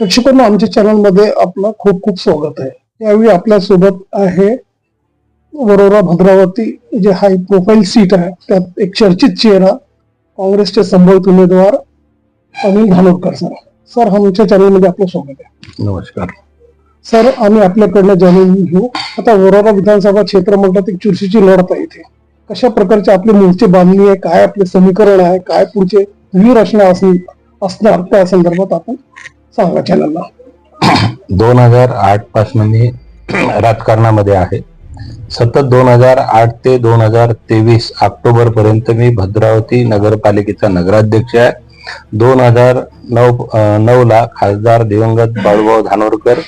प्रेक्षकांना आमच्या चॅनलमध्ये आपलं खूप खूप स्वागत आहे. यावेळी आपल्यासोबत आहे वरोरा भद्रावती जे हाय प्रोफाईल सीट आहे. त्यात एक चर्चित चेहरा काँग्रेसचे संभवित उमेदवार अनिल धानोरकर सर. सर आमच्या चॅनलमध्ये आपलं स्वागत आहे. नमस्कार. सर आम्ही आपल्याकडनं जाणून घेऊ. आता वरोरा विधानसभा क्षेत्र म्हणतात एक चुरशीची लढत आहे इथे. कशा प्रकारचे आपली मूळची बांधणी आहे? काय आपले समीकरण आहे? काय पुढचे व्यूहरचना असण- असणार त्या संदर्भात आपण सांगा चॅनलला. दोन हजार आठपासून मी राजकारणामध्ये आहे. सतत दोन हजार आठ ते दोन हजार तेवीस ऑक्टोबर पर्यंत मी भद्रावती नगरपालिकेचा नगराध्यक्ष आहे. दोन हजार नऊ नऊ ला खासदार दिवंगत बाळूभाऊ धानोरकर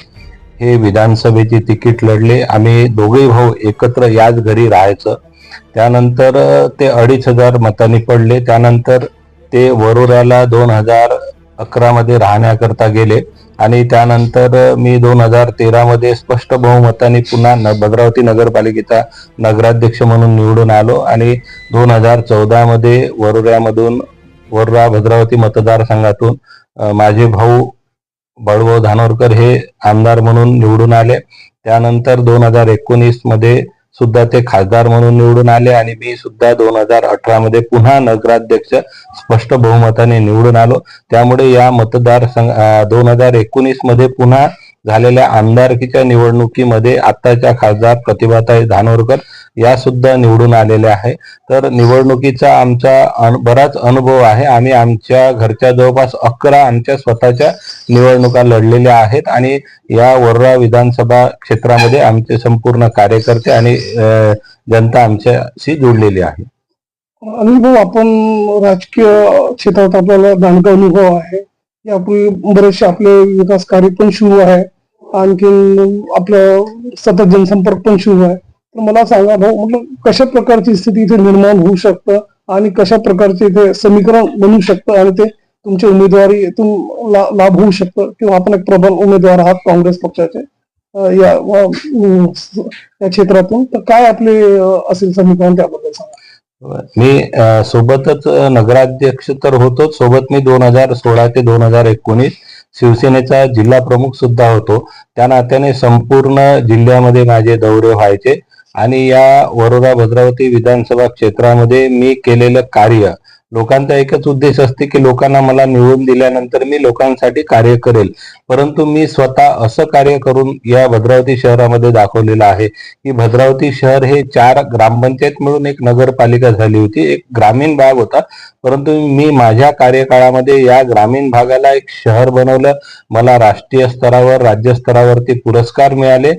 हे विधानसभेची तिकीट लढले. आम्ही दोघेही भाऊ एकत्र याच घरी राहायचं. त्यानंतर ते अडीच हजार मतांनी पडले. त्यानंतर ते वरोऱ्याला दोन हजार अकरा मध्ये राहण्याकरता गेले. आणि त्यानंतर मी दोन हजार तेरा मध्ये स्पष्ट बहुमताने पुन्हा न- भद्रावती नगरपालिकेचा नगराध्यक्ष म्हणून निवडून आलो. आणि दोन हजार चौदा मध्ये वरोऱ्यामधून भद्रावती मतदारसंघातून माझे भाऊ बळवो धानोरकर हे आमदार म्हणून निवडून आले. त्यानंतर दोन हजार एकोणीसमध्ये सुद्धा ते खासदार म्हणून निवडून आले आणि मी सुद्धा दोन हजार अठरा मध्ये पुन्हा नगराध्यक्ष स्पष्ट बहुमताने निवडून आलो. त्यामुळे या मतदारसंघ दोन हजार एकोणीसमध्ये पुन्हा झालेल्या आमदारकीच्या निवडणुकीमध्ये आत्ताच्या खासदार प्रतिभाताई धानोरकर या सुद्धा निवडून आलेल्या आहे. तर निवडणुकीचा आमचा अन- बराच अनुभव आहे आम्ही आमच्या घरच्या जवळपास अकरा आमच्या स्वतःच्या निवडणुका लढलेल्या आहेत आणि या वर्रा विधानसभा क्षेत्रामध्ये आमचे संपूर्ण कार्यकर्ते आणि जनता आमच्याशी जोडलेली आहे. अनुभव आपण राजकीय क्षेत्रात आपल्याला दांडका अनुभव हो आहे. यापूर्वी बरेचसे आपले विकास कार्य पण सुरू आहे. आणखीन आपलं सतत जनसंपर्क पण सुरू आहे. तर मला सांगा भाऊ म्हटलं कशा प्रकारची स्थिती इथे निर्माण होऊ शकतं आणि कशा प्रकारचे इथे समीकरण बनू शकतं आणि ते तुमच्या उमेदवारीतून ला- लाभ होऊ शकतं? किंवा आपण एक प्रबल उमेदवार आहात काँग्रेस पक्षाचे या क्षेत्रातून. तर काय आपले असेल समीकरण त्याबद्दल सांगा. मी सोबतच नगराध्यक्ष तर होतोच. सोबत मी दोन हजार सोळा ते दोन हजार एकोणीस शिवसेनेचा जिल्हा प्रमुख सुद्धा होतो. त्या नात्याने संपूर्ण जिल्ह्यामध्ये माझे दौरे व्हायचे. आणि या वरोरा भद्रावती विधानसभा क्षेत्रामध्ये मी केलेलं कार्य लोकांचा एकच उद्देश असते की लोकांना मला निवडून दिल्यानंतर मी लोकांसाठी कार्य करेल. परंतु मी स्वतः असं कार्य करून या भद्रावती शहरामध्ये दाखवलेलं आहे की भद्रावती शहर हे चार ग्रामपंचायत मिळून एक नगरपालिका झाली होती एक ग्रामीण भाग होता. परंतु मी माझ्या कार्यकाळामध्ये या ग्रामीण भागाला एक शहर बनवलं. मला राष्ट्रीय स्तरावर राज्य स्तरावरती पुरस्कार मिळाले.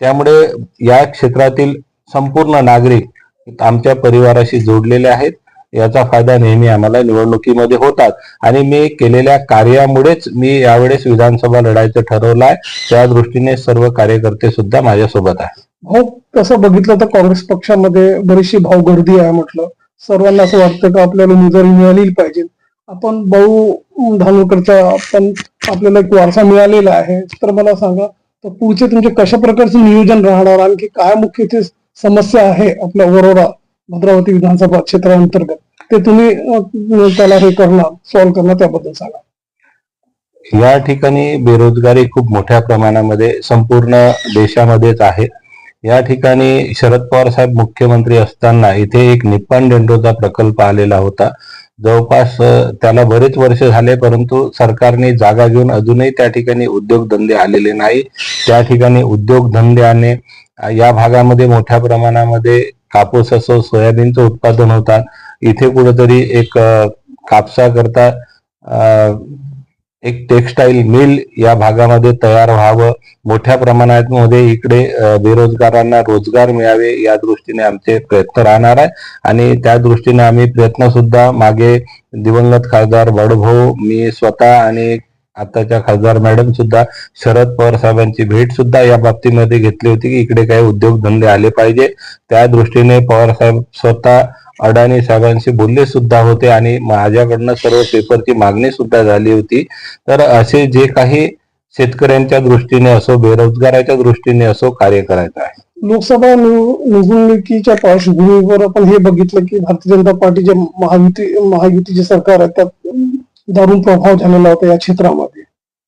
त्यामुळे या क्षेत्रातील संपूर्ण नागरिक आमच्या परिवाराशी जोडलेले आहेत. याचा फायदा नेहमी आम्हाला निवडणुकीमध्ये होतात. आणि मी केलेल्या कार्यामुळेच मी यावेळेस विधानसभा लढायचं ठरवलं आहे. त्या दृष्टीने सर्व कार्यकर्ते सुद्धा माझ्यासोबत आहेत. हो तसं बघितलं तर काँग्रेस पक्षामध्ये बरीचशी भावगर्दी आहे म्हटलं. सर्वांना असं वाटतं की आपल्याला उमेदवारी मिळाली पाहिजे. आपण भाऊ धानोरकरचा आपण आपल्याला एक वारसा मिळालेला आहे. तर मला सांगा तर पुढचे तुमचे कशा प्रकारचे नियोजन राहणार? आणखी काय मुख्य ते समस्या आहे आपल्या वरोरा भद्रावती विधानसभा क्षेत्रांतर्गत ते तुम्ही त्याला हे करणार सॉल्व्ह करणार त्याबद्दल सांगा. या ठिकाणी बेरोजगारी खूप मोठ्या प्रमाणामध्ये संपूर्ण देशामध्येच आहे. या ठिकाणी शरद पवार साहेब मुख्यमंत्री असताना इथे एक निप्पाण डेंडोचा प्रकल्प आलेला होता. जवळपास त्याला बरेच वर्ष झाले परंतु सरकारने जागा घेऊन अजूनही त्या ठिकाणी उद्योगधंदे आलेले नाही. त्या ठिकाणी उद्योगधंद्याने या भागामध्ये मोठ्या प्रमाणामध्ये कापूस असो सोयाबीनचं उत्पादन होतात. इथे कुठेतरी एक कापसाकरता एक टेक्सटाईल मिल या भागामध्ये तयार व्हावं. मोठ्या प्रमाणात मध्ये इकडे बेरोजगारांना रोजगार मिळावे या दृष्टीने आमचे प्रयत्न राहणार आहे. आणि त्या दृष्टीने आम्ही प्रयत्न सुद्धा मागे दिवंगत खासदार बडभाऊ मी स्वतः आणि आताच्या खासदार मॅडम सुद्धा शरद पवार साहेबांची भेट सुद्धा या बाबतीमध्ये घेतली होती की इकडे काही उद्योगधंदे आले पाहिजे. त्या दृष्टीने पवार साहेब स्वतः अडाणी साहेबांशी बोलले सुद्धा होते आणि माझ्याकडनं सर्व पेपरची मागणी सुद्धा झाली होती. तर असे जे काही शेतकऱ्यांच्या दृष्टीने असो बेरोजगाराच्या दृष्टीने असो कार्य करायचं आहे. लोकसभा निव- निवडणुकीच्या पार्श्वभूमीवर आपण हे बघितलं की भारतीय जनता पार्टीचे महायुती महायुतीचे सरकार आहे त्यात दारुण प्रभाव झालेला होता या क्षेत्रामध्ये.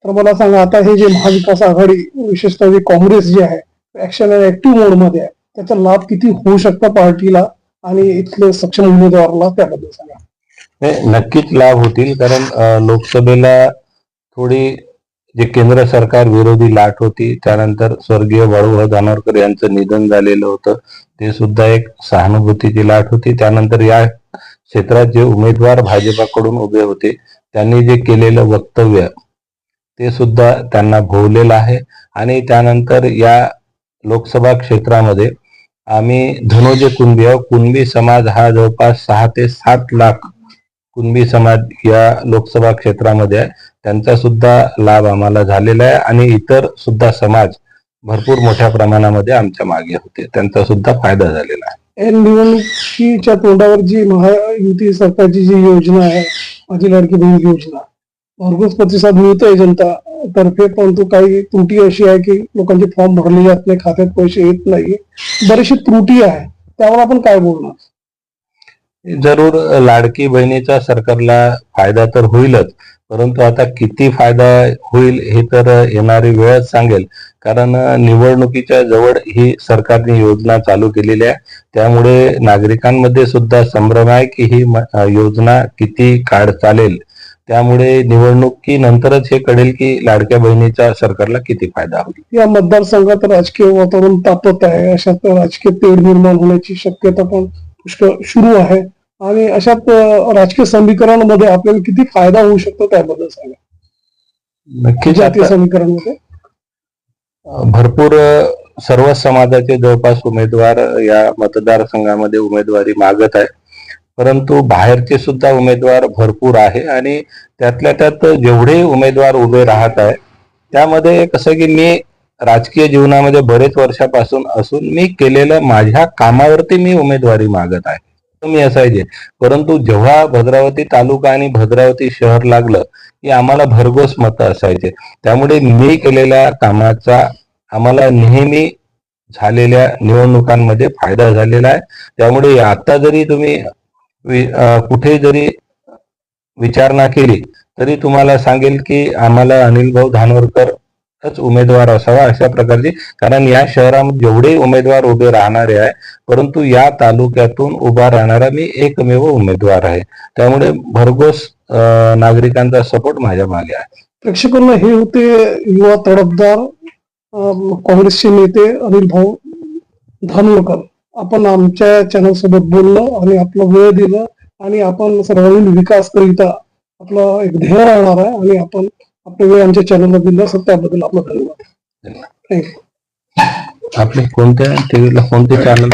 तर मला सांगा आता हे जे महाविकास आघाडी विशेषतः जे काँग्रेस जे आहे ऍक्शन अँड ऍक्टिव्ह मोडमध्ये आहे त्याचा लाभ किती होऊ शकतो पार्टीला? आणि इथले सक्षम उमेदवाराला त्याबद्दल सांगा. हे नक्कीच लाभ होतील कारण लोकसभेला थोडी जे केंद्र सरकार विरोधी लाट होती त्यानंतर स्वर्गीय बाळूभाऊ जानोरकर यांचं निधन झालेलं होतं ते सुद्धा एक सहानुभूतीची लाट होती. त्यानंतर या क्षेत्रात जे उमेदवार भाजपाकडून उभे होते त्यांनी जे केलेलं वक्तव्य ते सुद्धा त्यांना भोवलेलं आहे. आणि त्यानंतर या लोकसभा क्षेत्रामध्ये आम्ही धनुजे कुणबी आहोत. कुणबी समाज हा जवळपास सहा ते सात लाख कुणबी समाज या लोकसभा क्षेत्रामध्ये आहे. त्यांचा सुद्धा लाभ आम्हाला झालेला आहे आणि इतर सुद्धा समाज भरपूर मोठ्या प्रमाणामध्ये आमच्या मागे होते. त्यांचा सुद्धा फायदा झालेला आहे. या निवडणुकीच्या तोंडावर जी महायुती सरकारची जी योजना आहे माझी लाडकी बहीण योजना भरपूर प्रतिसाद मिळतोय जनता. तर्फे परंतु काही त्रुटी अशी आहे की लोकांचे फॉर्म भरले जात नाही खात्यात पैसे येत नाही. बरीचशी त्रुटी आहे. त्यावर आपण काय बोलणार? जरूर लाडकी बहिणीचा सरकारला फायदा तर होईलच परंतु आता किती फायदा होईल हे तर येणारी वेळच सांगेल. कारण निवडणुकीच्या जवळ ही सरकारने योजना चालू केलेली आहे. त्यामुळे नागरिकांमध्ये सुद्धा संभ्रम आहे की ही योजना किती काळ चालेल. त्यामुळे निवडणुकीनंतरच हे कळेल की लाडक्या बहिणीचा सरकारला किती फायदा होईल. या मतदारसंघात राजकीय वातावरण तापत आहे. अशात राजकीय तेढ निर्माण होण्याची शक्यता पण पुष्कळ सुरू आहे. आणि अशात राजकीय समीकरणामध्ये आपल्याला किती फायदा होऊ शकतो त्याबद्दल सांगा. नक्कीच जातीय आता- समीकरणामध्ये. भरपूर सर्व समाजाचे जवळपास उमेदवार या मतदारसंघामध्ये उमेदवारी मागत आहे परंतु बाहेरचे सुद्धा उमेदवार भरपूर आहे आणि त्यातल्या त्यात जेवढे उमेदवार उभे राहत आहे त्यामध्ये कसं की मी राजकीय जीवनामध्ये बरेच वर्षापासून असून मी केलेल्या माझ्या कामावरती मी उमेदवारी मागत आहे. मी असायचे परंतु जेव्हा भद्रावती तालुका आणि भद्रावती शहर लागलं की आम्हाला भरघोस मतं असायचे. त्यामुळे मी केलेल्या कामाचा आम्हाला नेहमी झालेल्या निवडणुकांमध्ये फायदा झालेला आहे. त्यामुळे आता जरी तुम्ही कुठे जरी विचारणा केली तरी तुम्हाला सांगेल की आम्हाला अनिल भाऊ धानोरकरच उमेदवार असावा अशा प्रकारची कारण या शहरामध्ये जेवढे उमेदवार उभे राहणारे आहे परंतु या तालुक्यातून उभा राहणारा मी एकमेव उमेदवार आहे. त्यामुळे भरघोस नागरिकांचा सपोर्ट माझ्या मागे आहे. प्रेक्षकांना हे होते युवा तडफदार काँग्रेसचे नेते अनिल भाऊ धानोरकर. आपण आमच्या चॅनल सोबत बोललो आणि आपला वेळ दिला आणि आपण सर्वांगीण विकास करिता आपला एक ध्येय राहणार आहे आणि आपण आपला वेळ आमच्या चॅनलला दिला असं त्याबद्दल आपला धन्यवाद. थँक्यू आपले कोणत्या टीव्हीला कोणते चॅनल